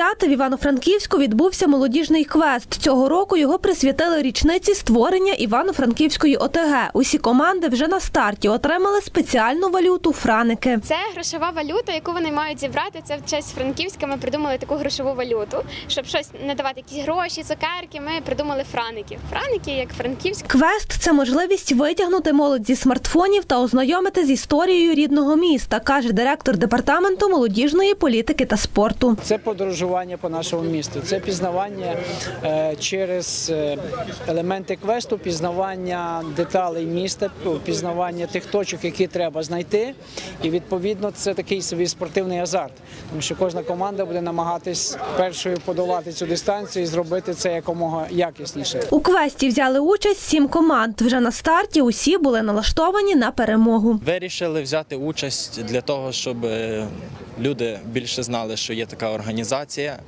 Втретє в Івано-Франківську відбувся молодіжний квест. Цього року його присвятили річниці створення Івано-Франківської ОТГ. Усі команди вже на старті отримали спеціальну валюту франики. Це грошова валюта, яку вони мають зібрати. Це в честь Франківська. Ми придумали таку грошову валюту, щоб щось не давати якісь гроші, цукерки. Ми придумали франики. Франики, як Франківськ. Квест це можливість витягнути молодь зі смартфонів та ознайомити з історією рідного міста, каже директор департаменту молодіжної політики та спорту. Це подорожування по нашому місту, це пізнавання е, через е, елементи квесту, пізнавання деталей міста, пізнавання тих точок, які треба знайти. І відповідно це такий собі спортивний азарт, тому що кожна команда буде намагатись першою подолати цю дистанцію і зробити це якомога якісніше. У квесті взяли участь сім команд. Вже на старті усі були налаштовані на перемогу. Вирішили взяти участь для того, щоб е, люди більше знали, що є така організація.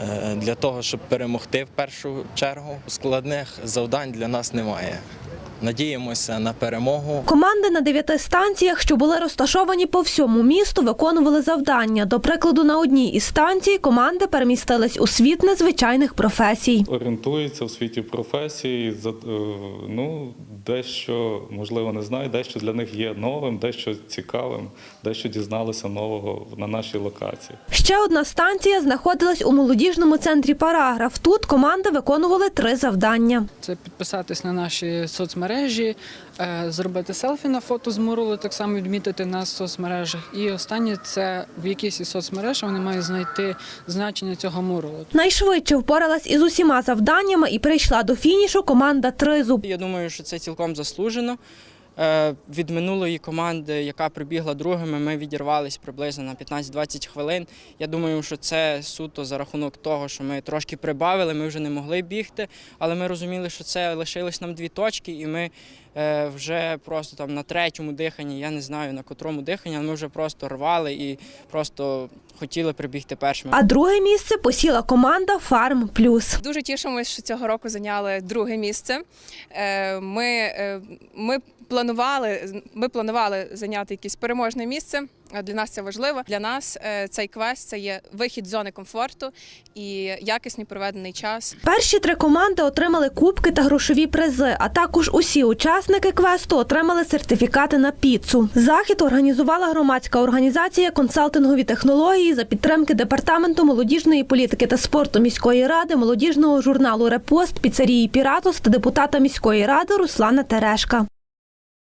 е, Для того, щоб перемогти в першу чергу. Складних завдань для нас немає. Надіємося на перемогу. Команди на дев'яти станціях, що були розташовані по всьому місту, виконували завдання. До прикладу, на одній із станцій команди перемістились у світ незвичайних професій. орієнтуються у світі професії, за- е, ну, дещо, можливо, не знаю, дещо для них є новим, дещо цікавим, дещо дізналися нового на нашій локації. Ще одна станція знаходилась у молодіжному центрі Параграф. Тут команди виконували три завдання. Це підписатись на наші соцмережі, е, зробити селфі на фото з муралу, так само відмітити нас в соцмережах. І останнє це в якійсь із соцмереж вони мають знайти значення цього муралу. Найшвидше впоралась із усіма завданнями і прийшла до фінішу команда Тризуб. Я думаю, що це цілком заслужено. Е, Від минулої команди, яка прибігла другими, ми відірвались приблизно на 15-20 хвилин. Я думаю, що це суто за рахунок того, що ми трошки прибавили, ми вже не могли бігти, але ми розуміли, що це лишилось нам дві точки, і ми вже просто там на третьому диханні, я не знаю на котрому диханні, але ми вже просто рвали і просто хотіли прибігти першими. А друге місце посіла команда Фарм Плюс. Дуже тішимось, що цього року зайняли друге місце. Е, Ми, е, ми планували, ми планували зайняти якесь переможне місце. Для нас це важливо. Для нас е, цей квест це є вихід з зони комфорту і якісний проведений час. Перші три команди отримали кубки та грошові призи, а також усі учасники квесту отримали сертифікати на піцу. Захід організувала громадська організація консалтингові технології за підтримки департаменту молодіжної політики та спорту міської ради, молодіжного журналу Репост, піцерії Піратус та депутата міської ради Руслана Терешка.